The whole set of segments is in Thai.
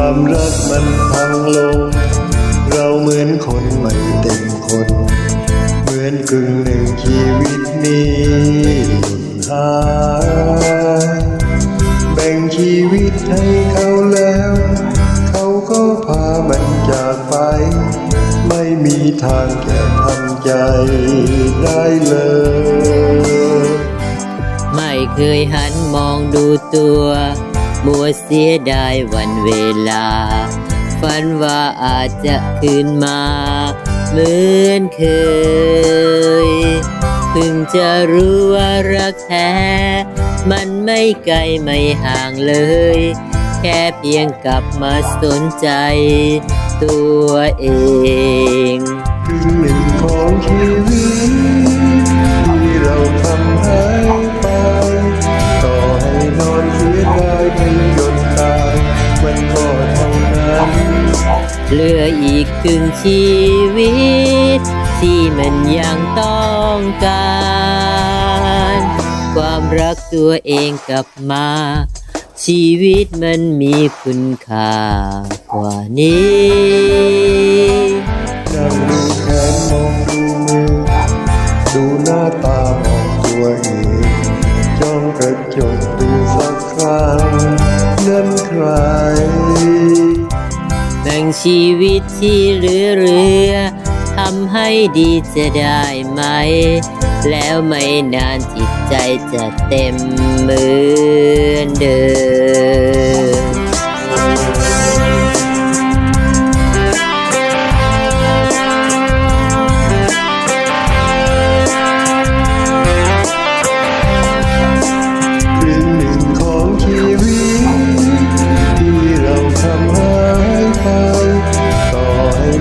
ความรักมันพังลง เราเหมือนคนไม่เต็มคน เหมือนกึ่งหนึ่งชีวิตนี้หายแบ่งชีวิตให้เขาแล้ว เขาก็พามันจากไป ไม่มีทางจะทำใจได้เลยไม่เคยหันมองดูตัว มัวเสียดายวันเวลา ฝันว่าอาจจะคืนมา เหมือนเคย เพิ่งจะรู้ว่ารักแท้ มันไม่ไกลไม่ห่างเลย แค่เพียงกลับมาสนใจ ตัวเองครึ่งหนึ่งของชีวิต เหลืออีกครึ่งชีวิต ที่มันยังต้องการ ความรักตัวเองกลับมา ชีวิตมันมีคุณค่ากว่านี้นั่งดูแขนมองดูมือ ดูหน้าตามองตัวเองจ้องกระจกดูสักครั้งนั้นใคร ชีวิตที่เหลือเรือทำให้ดีจะได้ไหม แล้วไม่นานจิตใจจะเต็มมือ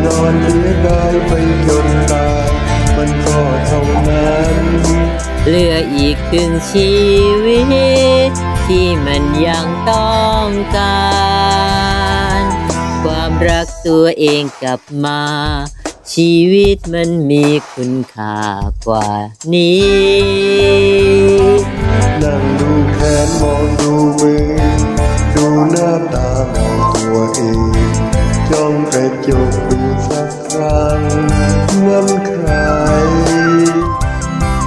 นอนเสียดายไปจนตายมันก็เท่านั้น เหลืออีกครึ่งชีวิต ที่มันยังต้องการ ความรักตัวเองกลับมา ชีวิตมันมีคุณค่ากว่านี้ นั่งดูแขนมองดูมือดูหน้าตามองตัวเอง จ้องกระจกดูสักครั้งนั้นใคร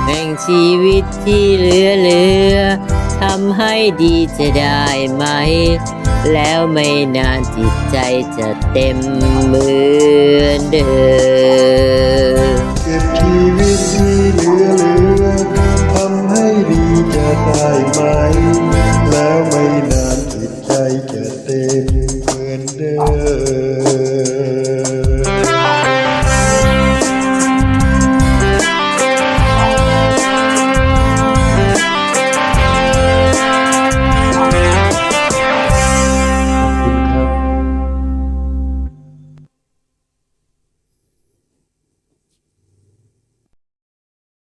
แบ่งชีวิตที่เหลือเหลือทำให้ดีจะได้ไหม แล้วไม่นานจิตใจจะเต็มเหมือนเดิมเก็บชีวิตที่เหลือเหลือทำให้ดีจะได้ไหม แล้วไม่นานจิตใจจะเต็ม